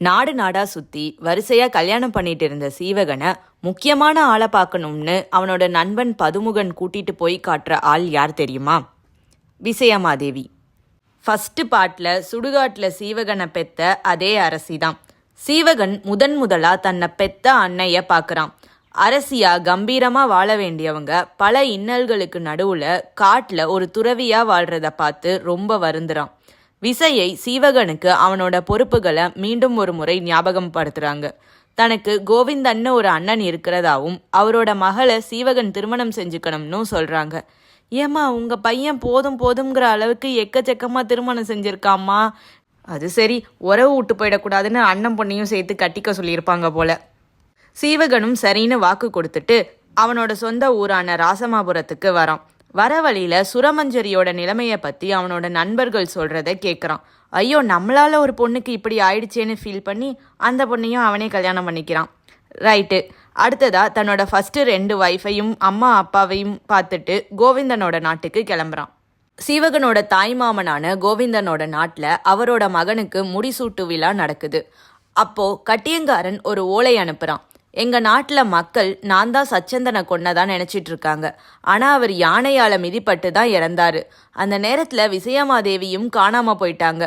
நாடு நாடா சுத்தி வரிசையா கல்யாணம் பண்ணிட்டு இருந்த சீவகனை முக்கியமான ஆளை பார்க்கணும்னு அவனோட நண்பன் பதுமுகன் கூட்டிட்டு போய் காட்டுற ஆள் யார் தெரியுமா? விசயமாதேவி. ஃபஸ்ட்டு பாட்டில் சுடுகாட்டில் சீவகனை பெத்த அதே அரசி தான். சீவகன் முதன் முதலாக தன்னை பெத்த அன்னைய பார்க்குறான் அரசியா கம்பீரமாக வாழ வேண்டியவங்க பல இன்னல்களுக்கு நடுவில் காட்டில் ஒரு துறவியாக வாழ்கிறத பார்த்து ரொம்ப வருந்துறான். விசையை சீவகனுக்கு அவனோட பொறுப்புகளை மீண்டும் ஒரு முறை ஞாபகம் படுத்துறாங்க தனக்கு கோவிந்தன்னு ஒரு அண்ணன் இருக்கிறதாவும் அவரோட மகளை சீவகன் திருமணம் செஞ்சுக்கணும்னு சொல்றாங்க. ஏம்மா உங்க பையன் போதும் போதுங்கிற அளவுக்கு எக்கச்சக்கமா திருமணம் செஞ்சிருக்காம்மா. அது சரி உறவு விட்டு போயிடக்கூடாதுன்னு அண்ணன் பொண்ணையும் சேர்த்து கட்டிக்க சொல்லியிருப்பாங்க போல. சீவகனும் சரின்னு வாக்கு கொடுத்துட்டு அவனோட சொந்த ஊரான ராசமாபுரத்துக்கு வரான். வர வழியில் சுரமஞ்சரியோட நிலைமையை பத்தி அவனோட நண்பர்கள் சொல்றத கேட்குறான் ஐயோ நம்மளால ஒரு பொண்ணுக்கு இப்படி ஆயிடுச்சேன்னு ஃபீல் பண்ணி அந்த பொண்ணையும் அவனே கல்யாணம் பண்ணிக்கிறான். ரைட்டு அடுத்ததா தன்னோட ஃபர்ஸ்ட் ரெண்டு ஒய்ஃபையும் அம்மா அப்பாவையும் பார்த்துட்டு கோவிந்தனோட நாட்டுக்கு கிளம்புறான். சீவகனோட தாய்மாமனான கோவிந்தனோட நாட்டில் அவரோட மகனுக்கு முடிசூட்டு விழா நடக்குது. அப்போ கட்டியங்காரன் ஒரு ஓலை அனுப்புறான். எங்க நாட்டில் மக்கள் நான் தான் சச்சந்தனை கொன்னதான் நினைச்சிட்டு இருக்காங்க ஆனா அவர் யானையால மிதிப்பட்டு தான் இறந்தாரு. அந்த நேரத்துல விசயமாதேவியும் காணாம போயிட்டாங்க.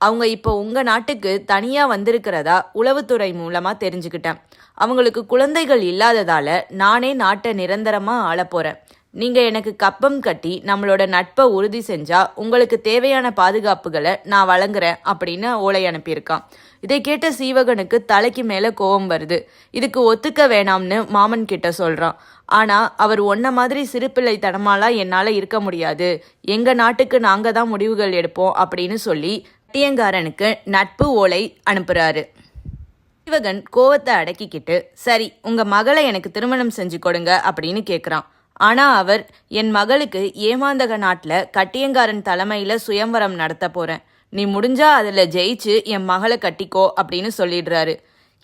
அவங்க இப்போ உங்க நாட்டுக்கு தனியா வந்திருக்கிறதா உளவுத்துறை மூலமா தெரிஞ்சுக்கிட்டேன். அவங்களுக்கு குழந்தைகள் இல்லாததால நானே நாட்டை நிரந்தரமா ஆள போகிறேன் நீங்க எனக்கு கப்பம் கட்டி நம்மளோட நட்பை உறுதி செஞ்சா உங்களுக்கு தேவையான பாதுகாப்புகளை நான் வழங்குறேன் அப்படின்னு ஓலை அனுப்பியிருக்கான். இதை கேட்ட சீவகனுக்கு தலைக்கு மேல கோபம் வருது. இதுக்கு ஒத்துக்க வேணாம்னு மாமன் கிட்ட சொல்றான். ஆனா அவர் ஒன்ன மாதிரி சிறுபிள்ளை தனமாலாம் என்னால இருக்க முடியாது. எங்க நாட்டுக்கு நாங்க தான் முடிவுகள் எடுப்போம் அப்படின்னு சொல்லி கட்டியங்காரனுக்கு நட்பு ஓலை அனுப்புறாரு. சீவகன் கோவத்தை அடக்கிக்கிட்டு சரி உங்க மகளை எனக்கு திருமணம் செஞ்சு கொடுங்க அப்படின்னு கேக்குறான். ஆனா அவர் என் மகளுக்கு ஏமாந்தக நாட்டில் கட்டியங்காரன் தலைமையில சுயம்வரம் நடத்த போறேன். நீ முடிஞ்சா அதில் ஜெயிச்சு என் மகளை கட்டிக்கோ அப்படின்னு சொல்லிடுறாரு.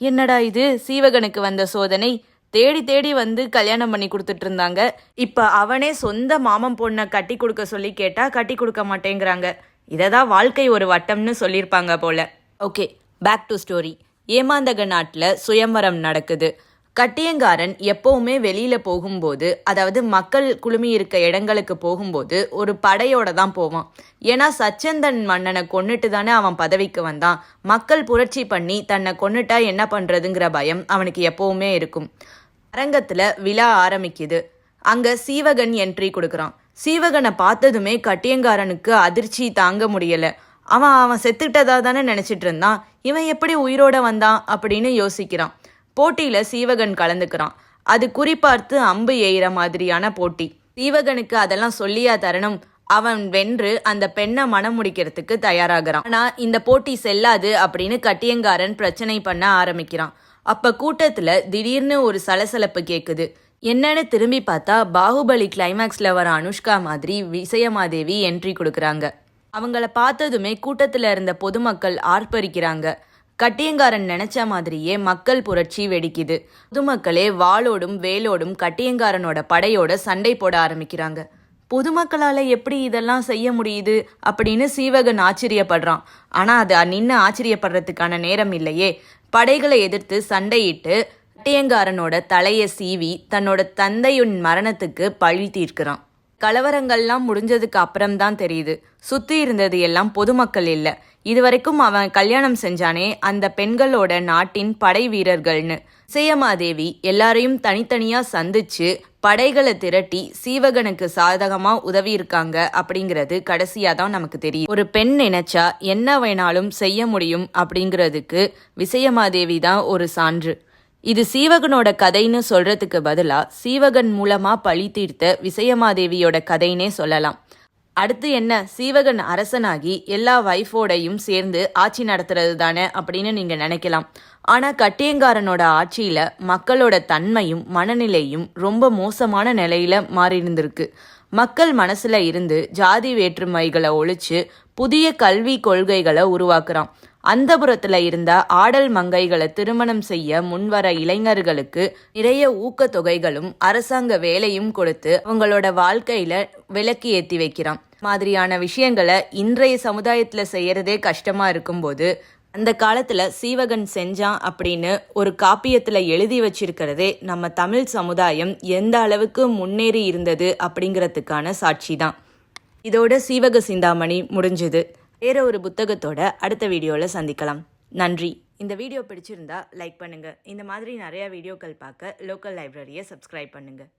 என்னடா இது? சீவகனுக்கு வந்த சோதனை. தேடி தேடி வந்து கல்யாணம் பண்ணி கொடுத்துட்டு இருந்தாங்க இப்ப அவனே சொந்த மாமன் பொண்ணை கட்டி கொடுக்க சொல்லி கேட்டா கட்டி கொடுக்க மாட்டேங்கிறாங்க. இததான் வாழ்க்கை ஒரு வட்டம்னு சொல்லியிருப்பாங்க போல. Okay back to story. ஏமாந்தக நாட்டில் சுயம்வரம் நடக்குது. கட்டியங்காரன் எப்பவுமே வெளியில போகும்போது அதாவது மக்கள் குழுமி இருக்க இடங்களுக்கு போகும்போது ஒரு படையோட தான் போவான். ஏன்னா சச்சந்தன் மன்னனை கொன்னுட்டு தானே அவன் பதவிக்கு வந்தான். மக்கள் புரட்சி பண்ணி தன்னை கொன்னுட்டா என்ன பண்றதுங்கிற பயம் அவனுக்கு எப்பவுமே இருக்கும். அரங்கத்துல விழா ஆரம்பிக்குது. அங்க சீவகன் என்ட்ரி கொடுக்குறான். சீவகனை பார்த்ததுமே கட்டியங்காரனுக்கு அதிர்ச்சி தாங்க முடியல. அவன் அவன் செத்துட்டதா தானே நினைச்சிட்டு இருந்தான். இவன் எப்படி உயிரோட வந்தான் அப்படின்னு யோசிக்கிறான். போட்டியில சீவகன் கலந்துக்கிறான். அது குறிப்பார்த்து அம்பு எய்கிற மாதிரியான போட்டி. சீவகனுக்கு அதெல்லாம் சொல்லியா தரணும். அவன் வென்று அந்த பெண்ணை மனம் முடிக்கிறதுக்கு தயாராகிறான். ஆனா இந்த போட்டி செல்லாது அப்படின்னு கட்டியங்காரன் பிரச்சனை பண்ண ஆரம்பிக்கிறான். அப்ப கூட்டத்துல திடீர்னு ஒரு சலசலப்பு கேக்குது. என்னன்னு திரும்பி பார்த்தா பாகுபலி கிளைமேக்ஸ்ல வர அனுஷ்கா மாதிரி விசயமாதேவி என்ட்ரி கொடுக்கறாங்க. அவங்கள பார்த்ததுமே கூட்டத்துல இருந்த பொதுமக்கள் ஆர்ப்பரிக்கிறாங்க. கட்டியங்காரன் நினைச்ச மாதிரியே மக்கள் புரட்சி வெடிக்குது. பொதுமக்களே வாளோடும் வேலோடும் கட்டியங்காரனோட படையோட சண்டை போட ஆரம்பிக்கிறாங்க. பொதுமக்களால எப்படி இதெல்லாம் செய்ய முடியுது அப்படின்னு சீவகன் ஆச்சரியப்படுறான். ஆனா அது நின்று ஆச்சரியப்படுறதுக்கான நேரம் இல்லையே. படைகளை எதிர்த்து சண்டையிட்டு கட்டியங்காரனோட தலையை சீவி தன்னோட தந்தையின் மரணத்துக்கு பழி தீர்க்கிறான். கலவரங்கள்லாம் முடிஞ்சதுக்கு அப்புறம் தான் தெரியுது. சுத்தி இருந்தது எல்லாம் பொதுமக்கள் இல்ல. இதுவரைக்கும் அவன் கல்யாணம் செஞ்சானே அந்த பெண்களோட நாட்டின் படை வீரர்கள்னு. சேயமாதேவி எல்லாரையும் தனித்தனியா சந்திச்சு படைகளை திரட்டி சீவகனுக்கு சாதகமா உதவி இருக்காங்க அப்படிங்கிறது கடைசியா தான் நமக்கு தெரியும். ஒரு பெண் நினைச்சா என்ன வேணாலும் செய்ய முடியும் அப்படிங்கிறதுக்கு விசயமாதேவி தான் ஒரு சான்று. இது சீவகனோட கதைன்னு சொல்றதுக்கு பதிலா சீவகன் மூலமா பழி தீர்த்த விசயமாதேவியோட கதைன்னே சொல்லலாம். அடுத்து என்ன? சீவகன் அரசனாகி எல்லா வைஃபோடையும் சேர்ந்து ஆட்சி நடத்துறது தானே அப்படின்னு நீங்க நினைக்கலாம். ஆனா கட்டியங்காரனோட ஆட்சியில மக்களோட தன்மையும் மனநிலையும் ரொம்ப மோசமான நிலையில மாறியிருந்திருக்கு. மக்கள் மனசுல இருந்து ஜாதி வேற்றுமைகளை ஒழிச்சு புதிய கல்வி கொள்கைகளை உருவாக்குறான். அந்தபுரத்துல இருந்த ஆடல் மங்கைகளை திருமணம் செய்ய முன்வர இளைஞர்களுக்கு நிறைய ஊக்கத்தொகைகளும் அரசாங்க வேலையும் கொடுத்து அவங்களோட வாழ்க்கையில விலக்கி ஏத்தி வைக்கிறான். மாதிரியான விஷயங்களை இன்றைய சமுதாயத்துல செய்யறதே கஷ்டமா இருக்கும்போது அந்த காலத்துல சீவகன் செஞ்சான் அப்படின்னு ஒரு காப்பியத்துல எழுதி வச்சிருக்கிறதே நம்ம தமிழ் சமுதாயம் எந்த அளவுக்கு முன்னேறி இருந்தது அப்படிங்கிறதுக்கான சாட்சி தான் இதோட சீவக சிந்தாமணி முடிஞ்சுது. வேற ஒரு புத்தகத்தோட அடுத்த வீடியோவில் சந்திக்கலாம். நன்றி. இந்த வீடியோ பிடிச்சிருந்தா லைக் பண்ணுங்கள் இந்த மாதிரி நிறையா வீடியோக்கள் பார்க்க லோக்கல் லைப்ரரியை சப்ஸ்கிரைப் பண்ணுங்கள்